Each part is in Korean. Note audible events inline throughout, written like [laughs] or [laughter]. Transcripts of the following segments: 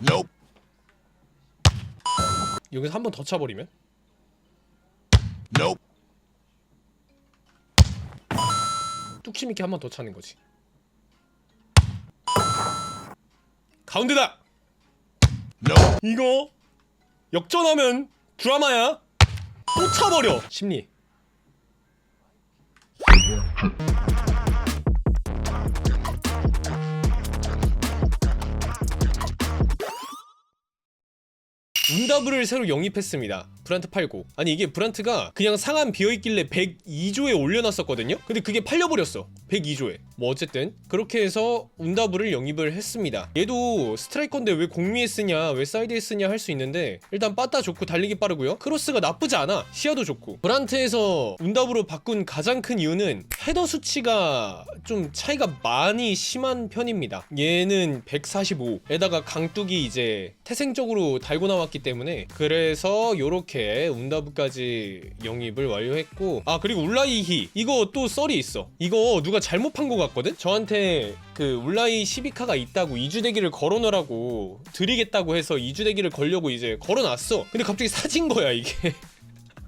Nope. 여기서 한 번 더 차버리면 Nope. 뚝심 있게 한 번 더 차는 거지. 가운데다. Nope. 이거 역전하면 드라마야. 또 차버려. 심리. 운다브를 새로 영입했습니다. 브란트 팔고. 아니 이게 브란트가 그냥 상한 비어있길래 102조에 올려놨었거든요? 근데 그게 팔려버렸어. 102조에. 뭐 어쨌든 그렇게 해서 운다브를 영입을 했습니다. 얘도 스트라이커인데 왜 공미에 쓰냐 왜 사이드에 쓰냐 할 수 있는데 일단 빠따 좋고 달리기 빠르고요. 크로스가 나쁘지 않아. 시야도 좋고. 브란트에서 운다브로 바꾼 가장 큰 이유는 헤더 수치가 좀 차이가 많이 심한 편입니다. 얘는 145에다가 강뚝이 이제 태생적으로 달고 나왔기 때문에 그래서 요렇게 운다브까지 영입을 완료했고 아 그리고 울라이히 이거 또 썰이 있어. 이거 누가 잘못 판거 같거든? 저한테 그 울라이 12카가 있다고 2주 대기를 걸어놓으라고 드리겠다고 해서 2주 대기를 걸려고 이제 걸어놨어. 근데 갑자기 사진 거야 이게.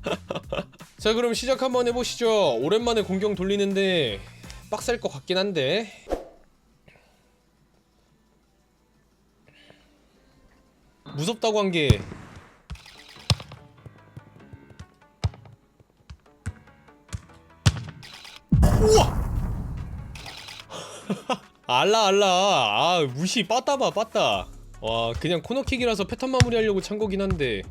[laughs] 자 그럼 시작 한번 해보시죠. 오랜만에 공경 돌리는데 빡셀 것 같긴 한데. 무섭다고 한게 우와! [laughs] 알라 알라. 아 무시 빠따봐 빠따. 와 그냥 코너킥이라서 패턴 마무리하려고 찬 거긴 한데.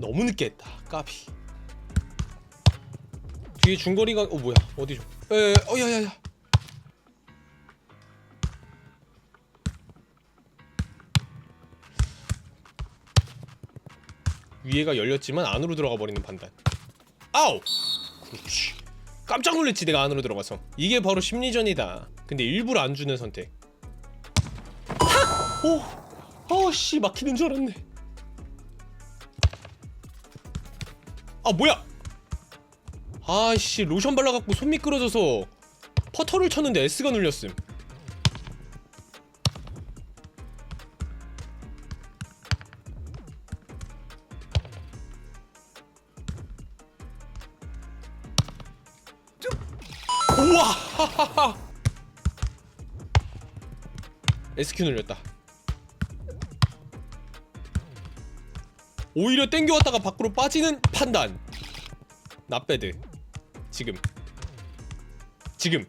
너무 늦게 했다. 까비 뒤에 중거리가 어 뭐야? 어디죠? 에 어야야야. 위에가 열렸지만 안으로 들어가 버리는 판단. 아우! 그렇지. 깜짝 놀랐지 내가 안으로 들어가서. 이게 바로 심리전이다. 근데 일부러 안 주는 선택. 하! 오! 어씨 막히는 줄 알았네. 아 뭐야 아씨 로션 발라갖고 손 미끄러져서 퍼터를 쳤는데 S가 눌렸음. 우와! [laughs] SQ 눌렸다. 오히려 땡겨왔다가 밖으로 빠지는 판단. 나배드 지금 지금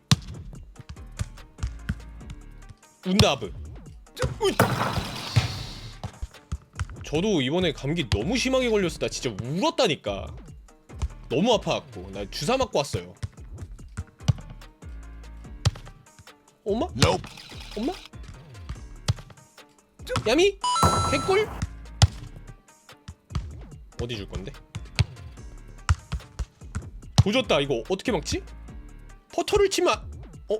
운다브. 저도 이번에 감기 너무 심하게 걸렸어 나 진짜 울었다니까 너무 아파갖고 나 주사 맞고 왔어요 엄마? 엄마? 야미? 개꿀? 어디 줄 건데? 조졌다 이거 어떻게 막지? 퍼터를 치면 어?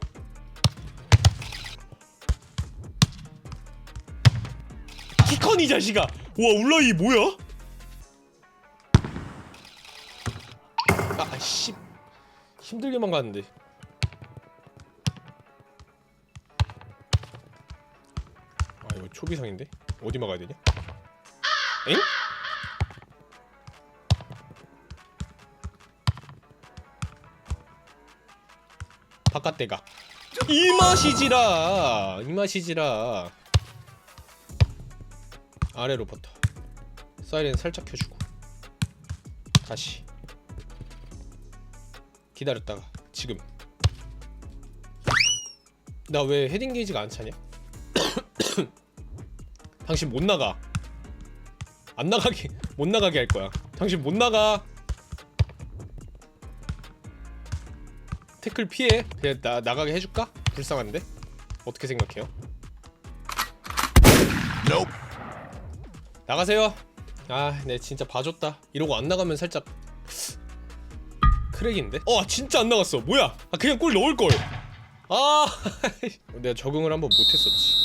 키컨 이 자식아 와 울라이 뭐야? 아씨 힘들게만 가는데 아 이거 초비상인데? 어디 막아야 되냐? 엥? 바깥대가. 이 맛이지라 이 맛이지라. 아래로 버터. 사이렌 살짝 켜주고. 다시. 기다렸다가 지금. 나 왜 헤딩 게이지가 안 차냐? [coughs] 당신 못 나가. 안 나가게 못 나가게 할 거야. 당신 못 나가 태클 피해 그냥 나 나가게 해줄까? 불쌍한데 어떻게 생각해요? Nope. 나가세요. 아, 네 진짜 봐줬다. 이러고 안 나가면 살짝 크랙인데? 어, 진짜 안 나갔어. 뭐야? 아, 그냥 골 넣을 걸. 아, [laughs] 내가 적응을 한번 못했었지.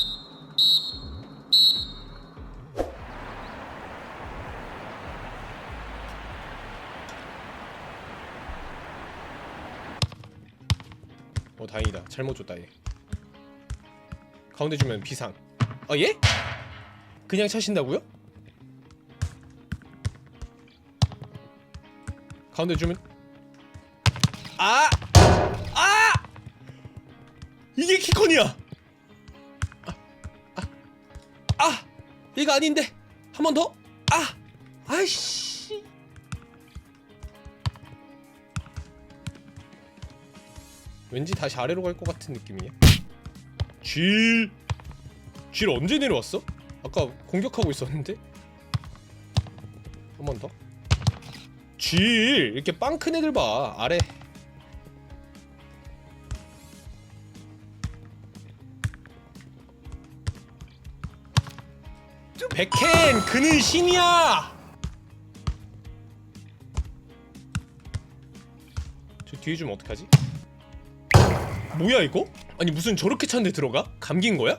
잘못 줬다 얘 가운데 주면 비상 아 예? 그냥 차신다고요? 가운데 주면 아! 아! 이게 키컨이야! 아! 아! 아! 이거 아닌데! 한 번 더! 아! 아이씨! 왠지 다시 아래로 갈 것 같은 느낌이냐? 질! 질 언제 내려왔어? 아까 공격하고 있었는데? 한 번 더? 질! 이렇게 빵 큰 애들 봐 아래 백켄! 그는 신이야! 저 뒤에 주면 어떡하지? 뭐야 이거? 아니 무슨 저렇게 찬데 들어가? 감긴 거야?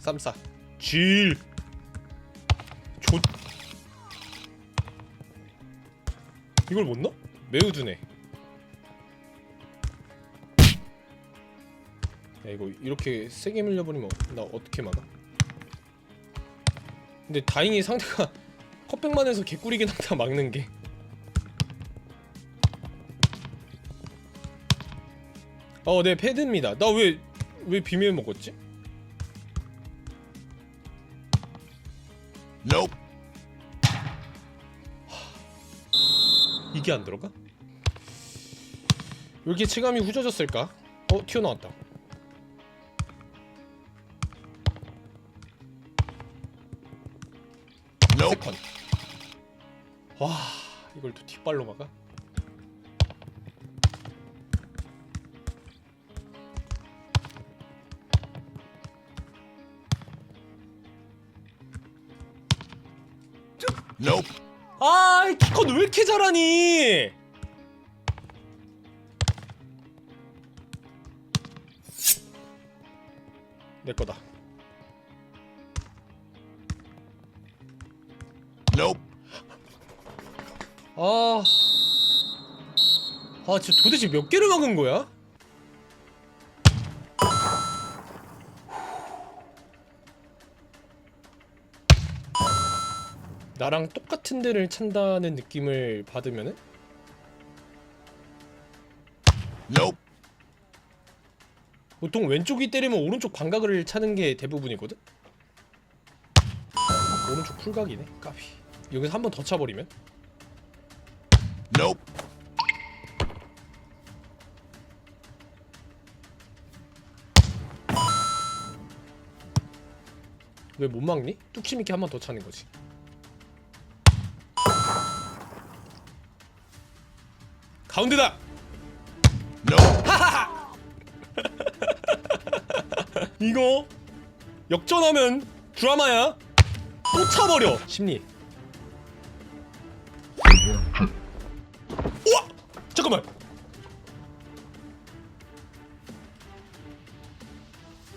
쌈싸 질 조... 이걸 못 넣어? 매우 두네 야 이거 이렇게 세게 밀려버리면 나 어떻게 막아? 근데 다행히 상대가 [laughs] 컵백만 해서 개꿀이긴 하다 막는 게 어, 네, 패드입니다. 나 왜, 왜 비밀 먹었지? Nope. 이게 안 들어가? 왜 이렇게 체감이 후져졌을까? 어 튀어나왔다 세컨 와 이걸 또 뒷발로 막아? Nope. 아 키컨 왜 이렇게 잘하니 Nope. 아, 아, 진짜 도대체 몇 개를 막은 거야? 나랑 똑같은 데를 찬다는 느낌을 받으면은 Nope. 보통 왼쪽이 때리면 오른쪽 반각을 차는 게 대부분이거든. 오른쪽 풀각이네. 까비. 여기서 한 번 더 차버리면 Nope. 왜못 막니? 뚝심 있게 한 번 더 차는 거지. 가운데다. Nope. [laughs] 이거 역전하면 드라마야. 또 차버려. 심리. 잠깐만.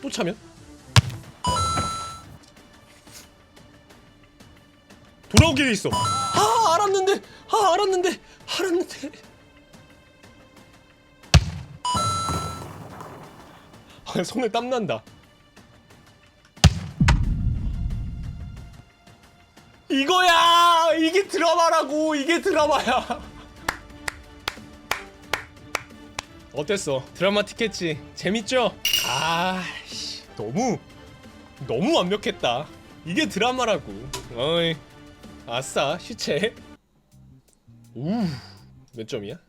또 차면? 돌아오게 돼 있어. 아 알았는데, 아 알았는데, 알았는데. 아, 손에 땀 난다. 이거야! 이게 드라마라고! 이게 드라마야! 어땠어? 드라마틱했지? 재밌죠? 아씨 너무 너무 완벽했다. 이게 드라마라고. 어이 아싸 슈체. 우몇 점이야?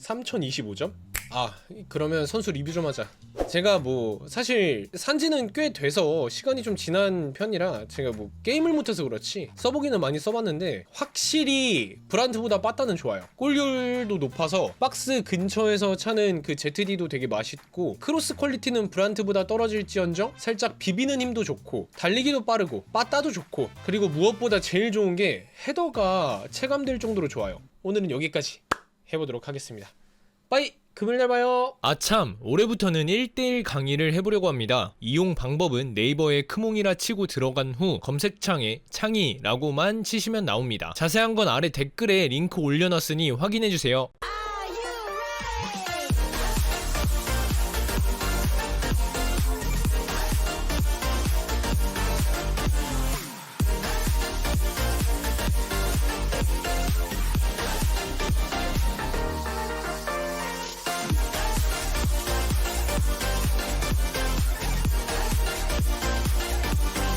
3025점? 아 그러면 선수 리뷰 좀 하자 제가 뭐 사실 산지는 꽤 돼서 시간이 좀 지난 편이라 제가 뭐 게임을 못해서 그렇지 써보기는 많이 써봤는데 확실히 브란트보다 빠따는 좋아요. 골율도 높아서 박스 근처에서 차는 그 ZD도 되게 맛있고 크로스 퀄리티는 브란트보다 떨어질지언정 살짝 비비는 힘도 좋고 달리기도 빠르고 빠따도 좋고 그리고 무엇보다 제일 좋은 게 헤더가 체감될 정도로 좋아요. 오늘은 여기까지 해보도록 하겠습니다. 빠이 금요일날 봐요. 아참, 올해부터는 1대1 강의를 해보려고 합니다. 이용 방법은 네이버에 크몽이라 치고 들어간 후 검색창에 창의라고만 치시면 나옵니다. 자세한 건 아래 댓글에 링크 올려놨으니 확인해주세요.